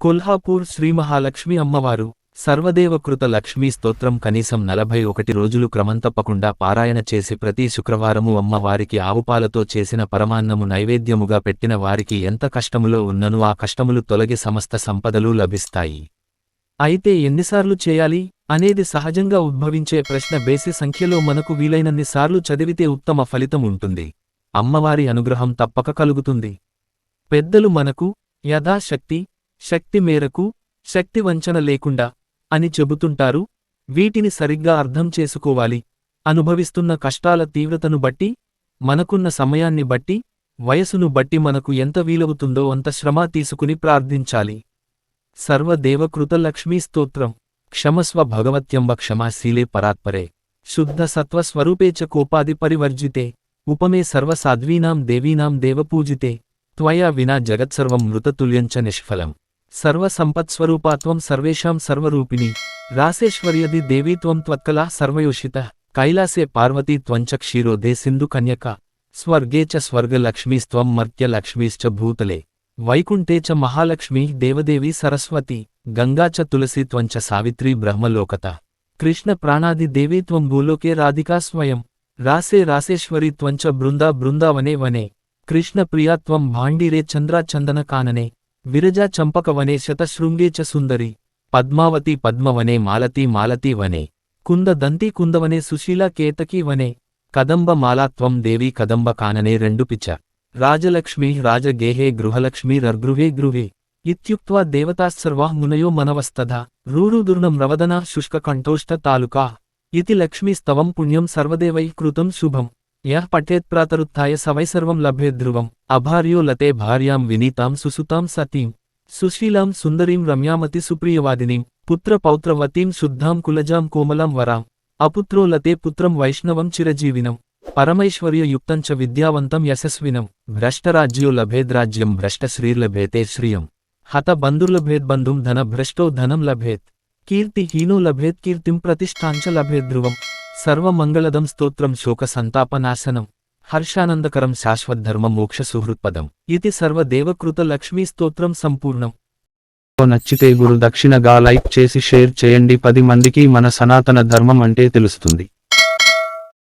కొల్హాపూర్ శ్రీ మహాలక్ష్మి అమ్మవారు సర్వదేవకృత లక్ష్మీ స్తోత్రం కనీసం నలభై ఒకటి రోజులు క్రమం తప్పకుండా పారాయణ చేసి ప్రతి శుక్రవారము అమ్మవారికి ఆవుపాలతో చేసిన పరమాన్నము నైవేద్యముగా పెట్టిన వారికి ఎంత కష్టములో ఉన్ననూ ఆ కష్టములు తొలగి సమస్త సంపదలు లభిస్తాయి. అయితే ఎన్నిసార్లు చేయాలి? అనేది సహజంగా ఉద్భవించే ప్రశ్న బేసి సంఖ్యలో మనకు వీలైనన్ని సార్లు చదివితే ఉత్తమ ఫలితం ఉంటుంది. అమ్మవారి అనుగ్రహం తప్పక కలుగుతుంది. పెద్దలు మనకు యథాశక్తి శక్తి మేరకు శక్తి వంచన లేకుండా అని చెబుతుంటారు. వీటిని సరిగ్గా అర్థం చేసుకోవాలి. అనుభవిస్తున్న కష్టాల తీవ్రతను బట్టి మనకున్న సమయాన్ని బట్టి వయసును బట్టి మనకు ఎంత వీలవుతుందో అంత శ్రమ తీసుకుని ప్రార్థించాలి. సర్వదేవకృతలక్ష్మీస్తోత్రం స్తోత్రం. క్షమస్వ భగవత్యంబ క్షమాశీలే పరాత్పరే. శుద్ధ సత్వస్వరూపే చ కోపాది పరివర్జితే. ఉపమే సర్వసాధ్వీనాం దేవీనాం దేవపూజితే త్వయా వినా జగత్సర్వం మృతతుల్యంచ నిష్ఫలం. సర్వసంపత్స్వరూపాత్వం సర్వేషాం సర్వరూపిణి. రాసేశ్వర్యది దేవీత్వం త్వత్కలా సర్వయోషిత. కైలాసే పార్వతీ త్వంచ క్షీరోదే సింధు కన్యక. స్వర్గే చ స్వర్గలక్ష్మీస్త్వం మర్త్యలక్ష్మీశ్చ భూతలే. వైకుంఠే చ మహాలక్ష్మీ దేవదేవి సరస్వతి. గంగా చ తులసి త్వంచ సావిత్రి బ్రహ్మలోకత. కృష్ణ ప్రాణాది దేవీత్వం భూలోకే రాధికా స్వయం. రాసే రాసేశ్వరి త్వంచ బృందా బృందావనే వనే. కృష్ణ ప్రియాత్వం భాండీరే చంద్రా చందన కాననే. విరజా చంపకవనే శతశృంగే చ సుందరి పద్మావతి పద్మవనే మాలతి మాలతి వనే కుంద దంతి కుందవనే సుశీల కేతకీ వనే కదంబ మాలాత్వం దేవి కదంబ కాననే రెండు పిచ్చ రాజలక్ష్మీ రాజగేహే గృహలక్ష్మీరర్గృహే గృహే ఇత్యుక్వా దేవతాసర్వా మునయో మనవస్తధ రూరుదుర్ణం రవదనా శుష్కకంఠోష్ట తాలుకా ఇది లక్ష్మీస్తవం పుణ్యం సర్వదేవై కృతం శుభం. యః పఠేత్ప్రాతరుత్థాయ సవైసర్వం సర్వం లభేద్ధ్రువం అభార్యో లతే భార్యాం వినీతాం సుసుతాం సతీం. సుశీలాం సుందరీం రమ్యామతి సుప్రియవాదినీం. పుత్రపౌత్రవతీం శుద్ధాం కులజాం కోమలాం వరాం. అపుత్రో లతే పుత్రం వైష్ణవం చిరజీవినం. పరమైశ్వర్యయుక్తం చ విద్యావంతం యశస్వినం. భ్రష్టరాజ్యో లభేద్రాజ్యం భ్రష్టశ్రీర్లభేతే శ్రియం. హత బంధుర్లభేద్బంధుం ధన ధనం లభేత్. కీర్తిహీనో లభేత్ కీర్తిం ప్రతిష్టాంచ లభేద్ధ్రువం. సర్వమంగళదం స్తోత్రం శోక సంతాపనాశనం. హర్షానందకరం శాశ్వద్ధర్మ మోక్ష సుహృత్పదం. ఇది సర్వదేవకృత లక్ష్మీ స్తోత్రం సంపూర్ణం. నచ్చితే గురు దక్షిణగా లైక్ చేసి షేర్ చేయండి. పది మందికి మన సనాతన ధర్మం అంటే తెలుస్తుంది.